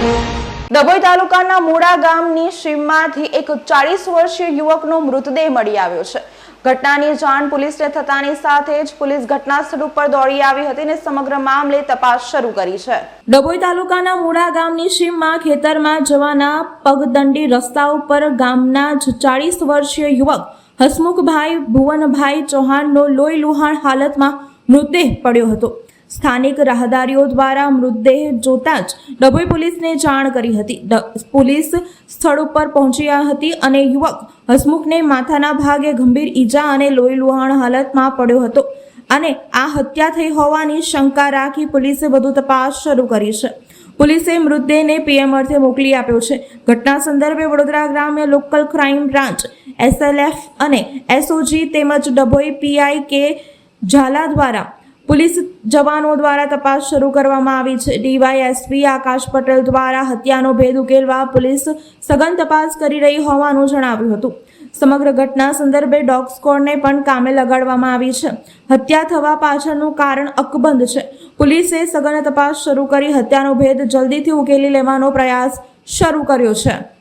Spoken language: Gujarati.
ડભોઈ તાલુકાના મોડા ગામની સીમમાંથી એક ચાલીસ વર્ષીય યુવકનો મૃતદેહ મળી આવ્યો છે. ઘટનાની જાણ પોલીસને થતાની સાથે જ પોલીસ ઘટના સ્થળ ઉપર દોડી આવી હતી અને સમગ્ર મામલે તપાસ શરૂ કરી છે. ડભોઈ તાલુકાના મોડા ગામની સીમમાં ખેતરમાં જવાના પગદંડી રસ્તા ઉપર ગામના જ ચાળીસ વર્ષીય યુવક હસમુખભાઈ, ભુવનભાઈ ચૌહાણનો લોહી લુહાણ હાલતમાં મૃતદેહ પડ્યો હતો. સ્થાનિક રાહદારીઓ દ્વારા મૃતદેહ જોતા જ ડભોઈ પોલીસને જાણ કરી હતી. પોલીસ સ્થળ ઉપર પહોંચ્યા હતી અને યુવક હસમુખને માથાના ભાગે ગંભીર ઈજા અને લોહી લુહાણ હાલતમાં પડ્યો હતો અને આ હત્યા થઈ હોવાની શંકા રાખી પોલીસે વધુ તપાસ શરૂ કરી છે. પોલીસે મૃતદેહને પીએમ અર્થે મોકલી આપ્યો છે. ઘટના સંદર્ભે વડોદરા ગ્રામ્ય લોકલ ક્રાઇમ બ્રાન્ચ, એસએલએફ અને એસઓજી તેમજ ડભોઈ પીઆઈ કે ઝાલા દ્વારા પોલીસ જવાનો દ્વારા તપાસ શરૂ કરવામાં આવી છે. ડીવાયએસપી આકાશ પટેલ દ્વારા હત્યાનો ભેદ ઉકેલવા પોલીસ સઘન તપાસ કરી રહી હોવાનું જણાવ્યું હતું. સમગ્ર ઘટના સંદર્ભે ડોગ સ્કોડને પણ કામે લગાડવામાં આવી છે. હત્યા થવા પાછળનું કારણ અકબંધ છે. પોલીસે સઘન તપાસ શરૂ કરી હત્યાનો ભેદ જલ્દીથી ઉકેલી લેવાનો પ્રયાસ શરૂ કર્યો છે.